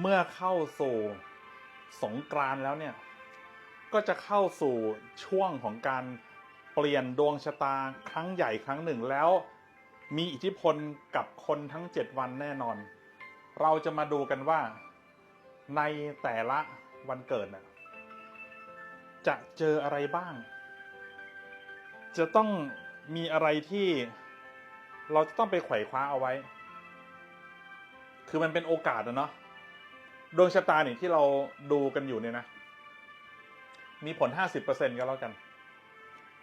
เมื่อเข้าสู่สงกรานแล้วเนี่ย ก็จะเข้าสู่ช่วงของการเปลี่ยนดวงชะตาครั้งใหญ่ครั้งหนึ่งแล้ว มีอิทธิพลกับคนทั้ง 7 วันแน่นอน เราจะมาดูกันว่าในแต่ละวันเกิดน่ะจะเจออะไรบ้าง จะต้องมีอะไรที่เราจะต้องไปไขว่คว้าเอาไว้ คือมันเป็นโอกาสนะเนาะ ดวงชะตาเนี่ยที่เราดูกันอยู่เนี่ยนะ มีผล50%ก็แล้วกัน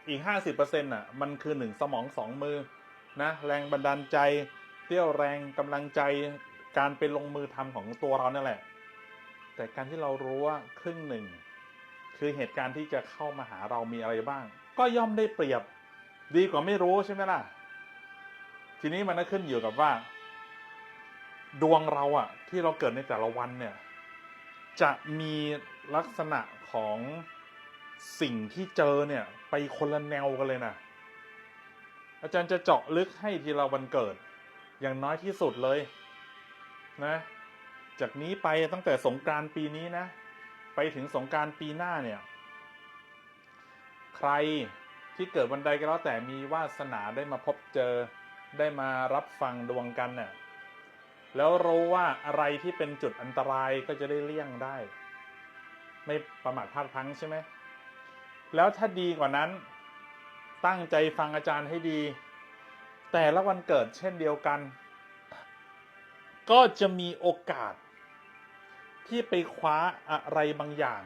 อีก50%น่ะ มันคือหนึ่งสมองสองมือนะแรงบันดาลใจเรี่ยวแรงกำลังใจการเป็นลงมือทำของตัวเรานั่นแหละ แต่การที่เรารู้ว่าครึ่งหนึ่ง คือเหตุการณ์ที่จะเข้ามาหาเรามีอะไรบ้าง ก็ย่อมได้เปรียบ ดีกว่าไม่รู้ใช่ไหมล่ะ ทีนี้มันก็ขึ้นอยู่กับว่า ดวงเราอะที่เราเกิดในแต่ละวันเนี่ย จะมีลักษณะของสิ่งที่เจอเนี่ย ไปคนละแนวกันเลยนะอาจารย์จะเจาะลึกให้ทีละวันเกิด อย่างน้อยที่สุดเลย นะ จากนี้ไปตั้งแต่สงกานต์ปีนี้นะ ไปถึงสงการปีหน้าเนี่ย ใครที่เกิดวันใดก็แล้วแต่มีวาสนาได้มาพบเจอได้มารับฟังดวงกันเนี่ย แล้วรู้ว่าอะไรที่เป็นจุดอันตรายก็จะได้เลี่ยงได้ ไม่ประมาทพลาดพลั้งใช่ไหมแล้วถ้าดีกว่านั้น ตั้งใจฟังอาจารย์ให้ดี แต่ละวันเกิดเช่นเดียวกัน ก็จะมีโอกาส ที่ไปคว้าอะไรบางอย่าง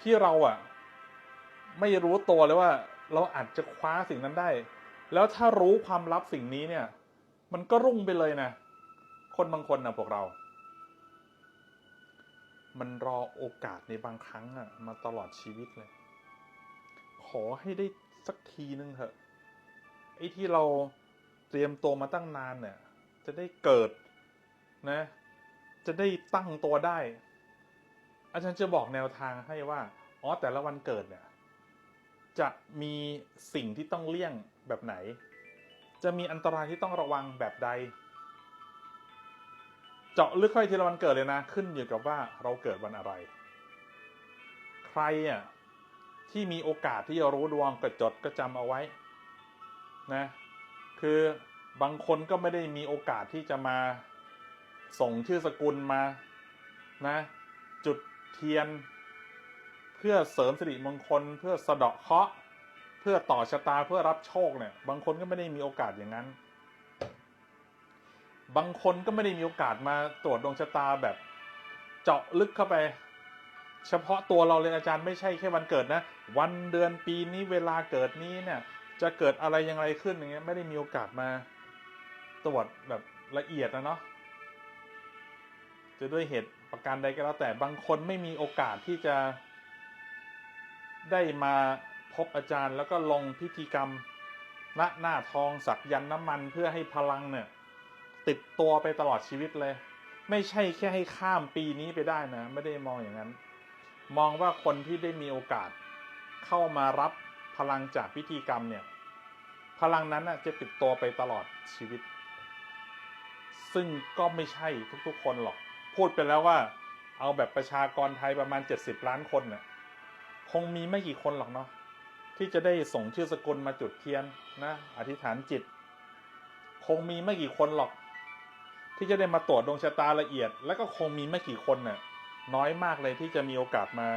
ที่เราอะไม่รู้ตัวเลยว่า เราอาจจะคว้าสิ่งนั้นได้ แล้วถ้ารู้ความลับสิ่งนี้เนี่ย มันก็รุ่งไปเลยนะ คนบางคนนะพวกเรา มันรอโอกาสในบางครั้งอะมาตลอดชีวิตเลย ขอให้ได้สักทีนึงเถอะ ไอ้ที่เราเตรียมตัวมาตั้งนานเนี่ย จะได้เกิดนะ จะได้ตั้งตัวได้ อาจารย์จะบอกแนวทางให้ว่า อ๋อแต่ละวันเกิดเนี่ย จะมีสิ่งที่ต้องเลี่ยงแบบไหน จะมีอันตรายที่ต้องระวังแบบใด เจาะลึกเข้าไปทีละวันเกิดเลยนะ ขึ้นอยู่กับว่าเราเกิดวันอะไร ใครอะที่มีโอกาสที่จะรู้ดวงก็จดก็จำเอาไว้นะคือบางคนก็ไม่ได้มีโอกาสที่จะมาส่งชื่อสกุลมานะจุดเทียน เพื่อเสริมสิริมงคลเพื่อสะเดาะเคราะห์ พื่อต่อชะตาเพื่อรับโชคเนี่ย บางคนก็ไม่ได้มีโอกาสอย่างนั้น บางคนก็ไม่ได้มีโอกาสมาตรวจดวงชะตาแบบเจาะลึกเข้าไป เฉพาะตัวเราเลยอาจารย์ไม่ใช่แค่วันเกิดนะ วันเดือนปีนี้เวลาเกิดนี้เนี่ย จะเกิดอะไรยังไงขึ้นอย่างเงี้ยไม่ได้มีโอกาสมาตรวจแบบละเอียดนะเนาะจะด้วยเหตุประการใดก็แล้วแต่บางคนไม่มีโอกาสที่จะได้มา พบอาจารย์ แล้วก็ลงพิธีกรรมณหน้าทองสักยันน้ำมันเพื่อให้พลังเนี่ยติดตัวไปตลอดชีวิตเลย ไม่ใช่แค่ให้ข้ามปีนี้ไปได้นะ ไม่ได้มองอย่างนั้น มองว่าคนที่ได้มีโอกาส เข้ามารับพลังจากพิธีกรรมเนี่ย พลังนั้นจะติดตัวไปตลอดชีวิต ซึ่งก็ไม่ใช่ทุกๆ คนหรอก พูดไปแล้วว่า เอาแบบประชากรไทยประมาณ 70 ล้านคนน่ะคงมีไม่กี่คนหรอกเนาะ ที่จะได้ส่งชื่อสกุลมาจุดเทียนนะ อธิษฐานจิต คงมีไม่กี่คนหรอก ที่จะได้มาตรวจดวงชะตาละเอียด แล้วก็คงมีไม่กี่คนน่ะน้อยมากเลยที่จะมีโอกาสมา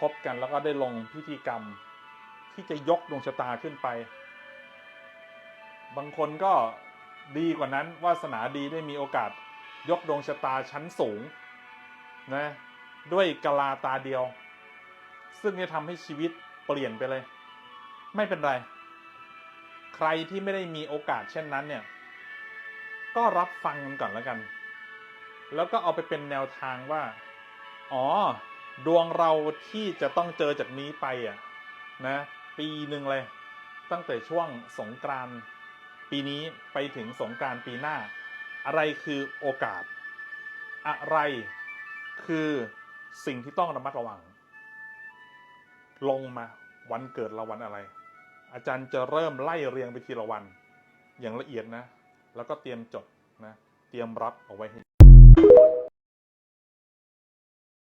พบกันแล้วก็ได้ลงพิธีกรรม ที่จะยกดวงชะตาขึ้นไป บางคนก็ดีกว่านั้นวาสนาดีได้มีโอกาสยกดวงชะตาชั้นสูงนะด้วยกะลาตาเดียว ซึ่งจะทำให้ชีวิตเปลี่ยนไปเลย ไม่เป็นไร ใครที่ไม่ได้มีโอกาสเช่นนั้นเนี่ย ก็รับฟังกันก่อนแล้วกัน แล้วก็เอาไปเป็นแนวทางว่า อ๋อ ดวงเราที่จะต้องเจอจากนี้ไปอะ นะ ปีหนึ่งเลย ตั้งแต่ช่วงสงกรานต์ปีนี้ไปถึงสงกรานต์ปีหน้า อะไรคือโอกาส อะไรคือสิ่งที่ต้องระมัดระวัง ลงมาวันเกิดเราวันอะไร อาจารย์จะเริ่มไล่เรียงไปทีละวัน อย่างละเอียดนะ แล้วก็เตรียมจดนะ เตรียมรับเอาไว้ให้